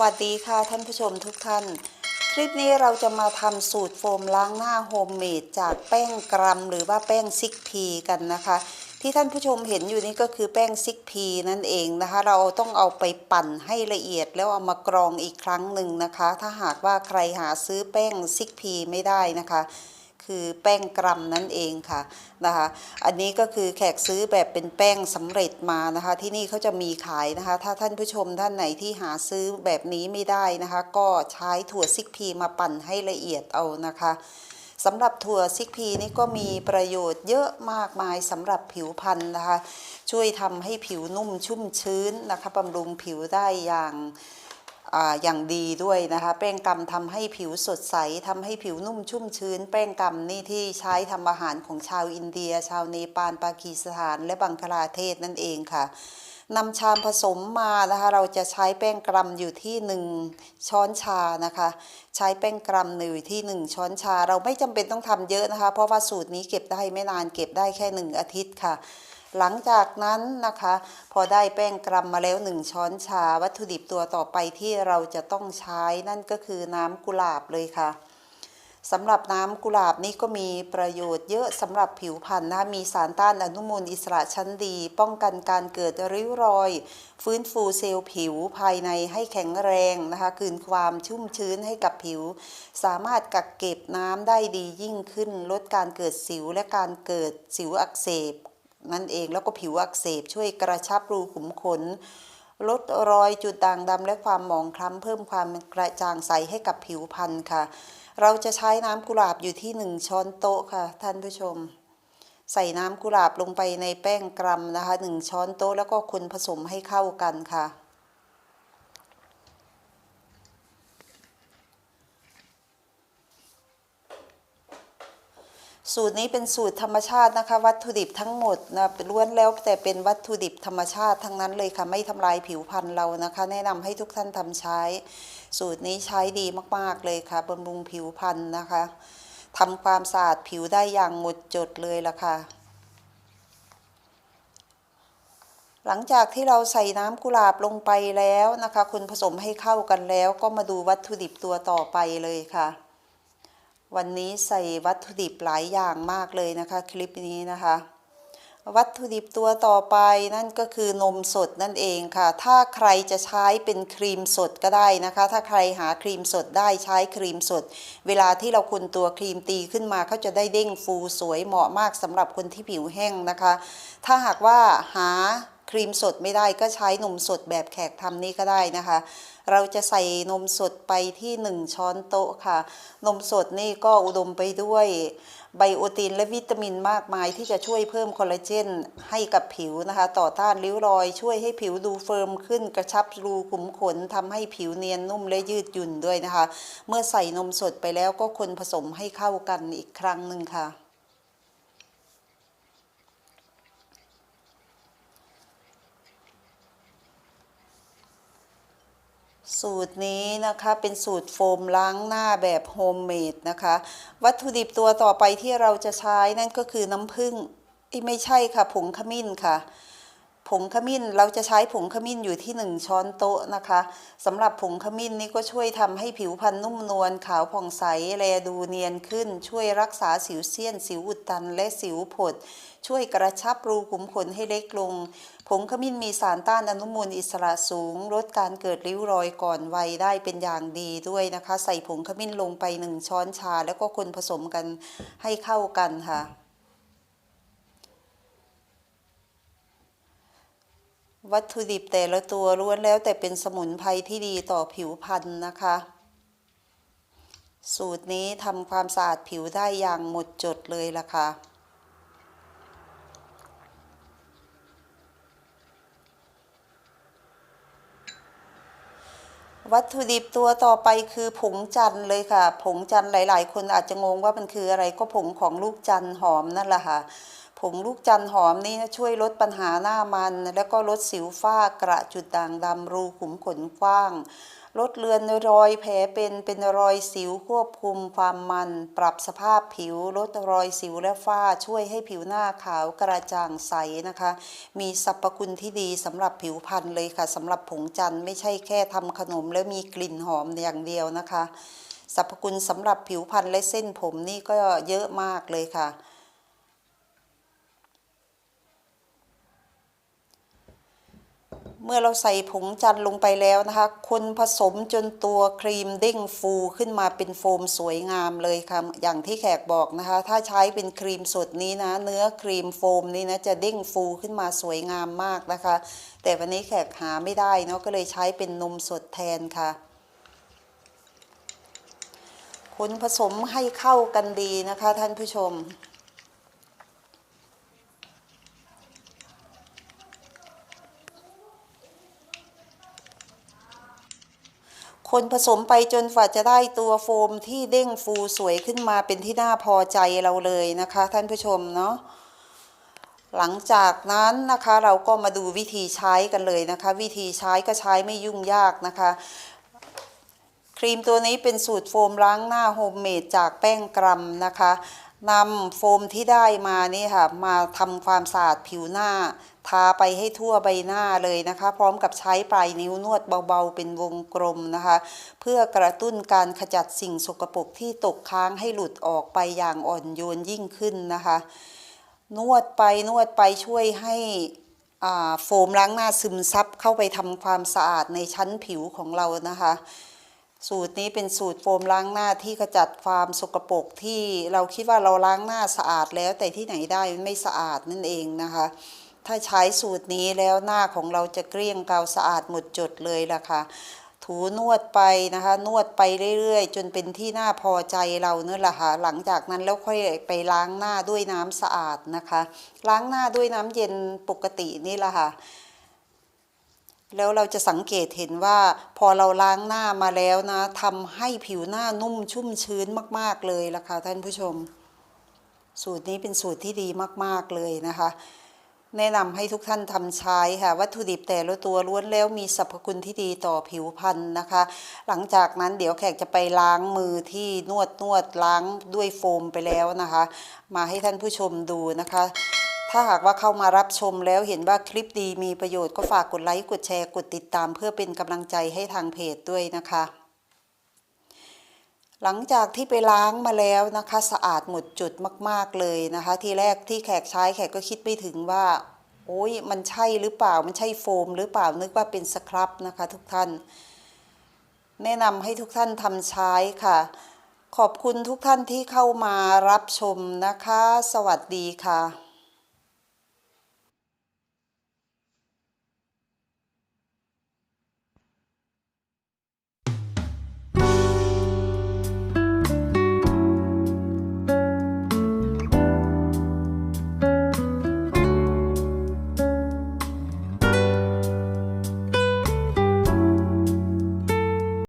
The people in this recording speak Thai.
วัสดีค่ะท่านผู้ชมทุกท่าน คลิปนี้เราจะมาทำสูตรโฟมล้างหน้าโฮมเมดจากแป้งกรัมหรือว่าแป้งซิกพีกันนะคะ ที่ท่านผู้ชมเห็นอยู่นี้ก็คือแป้งซิกพีนั่นเองนะคะ เราต้องเอาไปปั่นให้ละเอียดแล้วเอามากรองอีกครั้งหนึ่งนะคะ ถ้าหากว่าใครหาซื้อแป้งซิกพีไม่ได้นะคะ คือแป้งกรัมนั่นเองค่ะนะคะ อันนี้ก็คือแขกซื้อแบบเป็นแป้งสำเร็จมานะคะ ที่นี่เขาจะมีขายนะคะ ถ้าท่านผู้ชมท่านไหนที่หาซื้อแบบนี้ไม่ได้นะคะ ก็ใช้ถั่วซิกพีมาปั่นให้ละเอียดเอานะคะสำหรับถั่วซิกพีนี่ก็มีประโยชน์เยอะมากมายสำหรับผิวพรรณนะคะ ช่วยทำให้ผิวนุ่มชุ่มชื้นนะคะบำรุงผิวได้อย่าง อย่างดีด้วยนะคะแป้งกำทำให้ผิวสดใสทำให้ผิวนุ่มชุ่มชื้น แป้งกำนี่ที่ใช้ทำอาหารของชาวอินเดีย ชาวเนปาลปากีสถาน และบังคลาเทศนั่นเองค่ะนำชามผสมมานะคะเราจะใช้แป้งกรัมอยู่ที่ 1 ช้อนชานะคะ ใช้แป้งกรัมอยู่ที่ 1 ช้อนชา เราไม่จำเป็นต้องทำเยอะนะคะ เพราะว่าสูตรนี้เก็บได้ไม่นานเก็บได้แค่ 1 อาทิตย์ค่ะ หลังจากนั้นนะคะ พอได้แป้งกรัมมาแล้ว 1 ช้อนชา วัตถุดิบตัวต่อไปที่เราจะต้องใช้นั่นก็คือน้ำกุหลาบเลยค่ะสำหรับน้ำกุหลาบนี้ก็มีประโยชน์เยอะสำหรับผิวพรรณนะมีสารต้านอนุมูลอิสระชั้นดี ป้องกันการเกิดริ้วรอย ฟื้นฟูเซลล์ผิวภายในให้แข็งแรงนะคะคืนความชุ่มชื้นให้กับผิว สามารถกักเก็บน้ำได้ดียิ่งขึ้น ลดการเกิดสิวและการเกิดสิวอักเสบ นั่นเองแล้วก็ผิวอักเสบช่วยกระชับรูขุมขน ลดรอยจุดด่างดำและความหมองคล้ำเพิ่มความกระจ่างใสให้กับผิวพรรณค่ะ เราจะใช้น้ำกุหลาบอยู่ที่ 1 ช้อนโต๊ะค่ะ ท่านผู้ชม ใส่น้ำกุหลาบลงไปในแป้งกรัมนะคะ 1 ช้อนโต๊ะแล้วก็คนผสมให้เข้ากันค่ะ สูตรนี้เป็นสูตรธรรมชาตินะคะ วัตถุดิบทั้งหมดนะล้วนแล้วแต่เป็นวัตถุดิบธรรมชาติทั้งนั้นเลยค่ะไม่ทำลายผิวพรรณเรานะคะ แนะนำให้ทุกท่านทำใช้ สูตรนี้ใช้ดีมาก ๆ เลยค่ะบำรุงผิวพรรณนะคะทำความสะอาดผิวได้อย่างหมดจดเลยล่ะค่ะ หลังจากที่เราใส่น้ำกุหลาบลงไปแล้วนะคะ คุณผสมให้เข้ากันแล้วก็มาดูวัตถุดิบตัวต่อไปเลยค่ะ วันนี้ใส่วัตถุดิบหลายอย่างมากเลยนะคะ คลิปนี้นะคะ วัตถุดิบตัวต่อไปนั่นก็คือนมสดนั่นเองค่ะ ถ้าใครจะใช้เป็นครีมสดก็ได้นะคะ ถ้าใครหาครีมสดได้ใช้ครีมสด เวลาที่เราคุณตัวครีมตีขึ้นมาเขาจะได้เด้งฟูสวยเหมาะมากสำหรับคนที่ผิวแห้งนะคะ ถ้าหากว่าหา ครีมสดไม่ได้ก็ใช้นมสดแบบแขกทำนี่ก็ได้นะคะ เราจะใส่นมสดไปที่ 1 ช้อนโต๊ะค่ะ นมสดนี่ก็อุดมไปด้วยไบโอตินและวิตามินมากมายที่จะช่วยเพิ่มคอลลาเจนให้กับผิวนะคะ ต่อต้านริ้วรอย ช่วยให้ผิวดูเฟิร์มขึ้นกระชับรูขุมขนทำให้ผิวเนียนนุ่มและยืดหยุ่นด้วยนะคะ เมื่อใส่นมสดไปแล้วก็คนผสมให้เข้ากันอีกครั้งหนึ่งค่ะ สูตรนี้นะคะเป็นสูตรโฟมล้างหน้าแบบโฮมเมดนะคะ วัตถุดิบตัวต่อไปที่เราจะใช้นั่นก็คือน้ำผึ้งไม่ใช่ค่ะผงขมิ้นค่ะ ผงขมิ้นเราจะใช้ผงขมิ้นอยู่ที่ 1 ช้อนโต๊ะนะคะสำหรับผงขมิ้นนี่ก็ช่วยทำให้ผิวพรรณนุ่มนวลขาวผ่องใสแลดูเนียนขึ้น ช่วยรักษาสิวเซียน สิวอุดตัน และสิวผด ช่วยกระชับรูขุมขนให้เล็กลง ผงขมิ้นมีสารต้านอนุมูลอิสระสูง ลดการเกิดริ้วรอยก่อนวัยได้เป็นอย่างดีด้วยนะคะ ใส่ผงขมิ้นลงไป 1 ช้อนชา แล้วก็คนผสมกันให้เข้ากันค่ะ วัตถุดิบแต่ละตัวล้วนแล้วแต่เป็นสมุนไพรที่ดีต่อผิวพรรณนะคะ สูตรนี้ทำความสะอาดผิวได้อย่างหมดจดเลยล่ะค่ะวัตถุดิบตัวต่อไปคือผงจันเลยค่ะ ผงจันหลาย ๆ คนอาจจะงงว่ามันคืออะไรก็ผงของลูกจันหอมนั่นแหละค่ะ ผงลูกจันหอมนี่ช่วยลดปัญหาหน้ามัน แล้วก็ลดสิวฝ้ากระจุดด่างดำรูขุมขนกว้าง ลดเลือนรอยแผลเป็นเป็นรอยสิวควบคุมความมัน ปรับสภาพผิว ลดรอยสิวและฝ้าช่วยให้ผิวหน้าขาวกระจ่างใสนะคะ มีสรรพคุณที่ดีสำหรับผิวพรรณเลยค่ะสำหรับผงจันไม่ใช่แค่ทำขนมแล้วมีกลิ่นหอมอย่างเดียวนะคะสรรพคุณสำหรับผิวพรรณและเส้นผมนี่ก็เยอะมากเลยค่ะ เมื่อเราใส่ผงจันทร์ลงไปแล้วนะคะ คนผสมจนตัวครีมเด้งฟูขึ้นมาเป็นโฟมสวยงามเลยค่ะ อย่างที่แขกบอกนะคะ ถ้าใช้เป็นครีมสดนี้นะ เนื้อครีมโฟมนี้นะจะเด้งฟูขึ้นมาสวยงามมากนะคะ แต่วันนี้แขกหาไม่ได้เนาะก็เลยใช้เป็นนมสดแทนค่ะคนผสมให้เข้ากันดีนะคะท่านผู้ชม คนผสมไปจนฝ่าจะได้ตัวโฟมที่เด้งฟูสวยขึ้นมาเป็นที่น่าพอใจเราเลยนะคะ ท่านผู้ชมเนาะหลังจากนั้นนะคะเราก็มาดูวิธีใช้กันเลยนะคะ วิธีใช้ก็ใช้ไม่ยุ่งยากนะคะ ครีมตัวนี้เป็นสูตรโฟมล้างหน้าโฮมเมดจากแป้งกรัมนะคะ นำโฟมที่ได้มานี่ค่ะ มาทำความสะอาดผิวหน้า ทาไปให้ทั่วใบหน้าเลยนะคะ พร้อมกับใช้ปลายนิ้วนวดเบาๆ เป็นวงกลมนะคะ เพื่อกระตุ้นการขจัดสิ่งสกปรกที่ตกค้างให้หลุดออกไปอย่างอ่อนโยนยิ่งขึ้นนะคะ นวดไปนวดไปช่วยให้โฟมล้างหน้าซึมซับเข้าไปทำความสะอาดในชั้นผิวของเรานะคะ สูตรนี้เป็นสูตรโฟมล้างหน้าที่ขจัดความสกปรกที่เราคิดว่าเราล้างหน้าสะอาดแล้วแต่ที่ไหนได้มันไม่สะอาดนั่นเองนะคะ ถ้าใช้สูตรนี้แล้วหน้าของเราจะเกลี้ยงเกาสะอาดหมดจดเลยล่ะค่ะถูนวดไปนะคะ นวดไปเรื่อยๆ จนเป็นที่น่าพอใจเราเนี่ยแหละค่ะหลังจากนั้นแล้วค่อยไปล้างหน้าด้วยน้ำสะอาดนะคะ ล้างหน้าด้วยน้ำเย็นปกตินี่แหละค่ะ แล้วเราจะสังเกตเห็นว่าพอเราล้างหน้ามาแล้วนะทำให้ผิวหน้านุ่มชุ่มชื้นมาก ๆเลยล่ะค่ะท่านผู้ชม สูตรนี้เป็นสูตรที่ดีมาก ๆเลยนะคะ แนะนำให้ทุกท่านทำใช้ค่ะ วัตถุดิบแต่ละตัวล้วนแล้วมีสรรพคุณที่ดีต่อผิวพรรณนะคะ หลังจากนั้นเดี๋ยวแขกจะไปล้างมือที่นวดนวดล้างด้วยโฟมไปแล้วนะคะ มาให้ท่านผู้ชมดูนะคะ ถ้าหากว่าเข้ามารับชมแล้วเห็นว่าคลิปดีมีประโยชน์ก็ฝากกดไลค์กดแชร์กดติดตาม เพื่อเป็นกำลังใจให้ทางเพจด้วยนะคะ หลังจากที่ไปล้างมาแล้วนะคะ สะอาดหมดจุดมาก ๆเลยนะคะ ทีแรกที่แขกใช้แขกก็คิดไม่ถึงว่า โอ้ยมันใช่หรือเปล่ามันใช่โฟม หรือเปล่านึกว่าเป็นสครับนะคะ ทุกท่าน แนะนำให้ทุกท่านทำใช้ค่ะขอบคุณทุกท่านที่เข้ามารับชมนะคะ สวัสดีค่ะ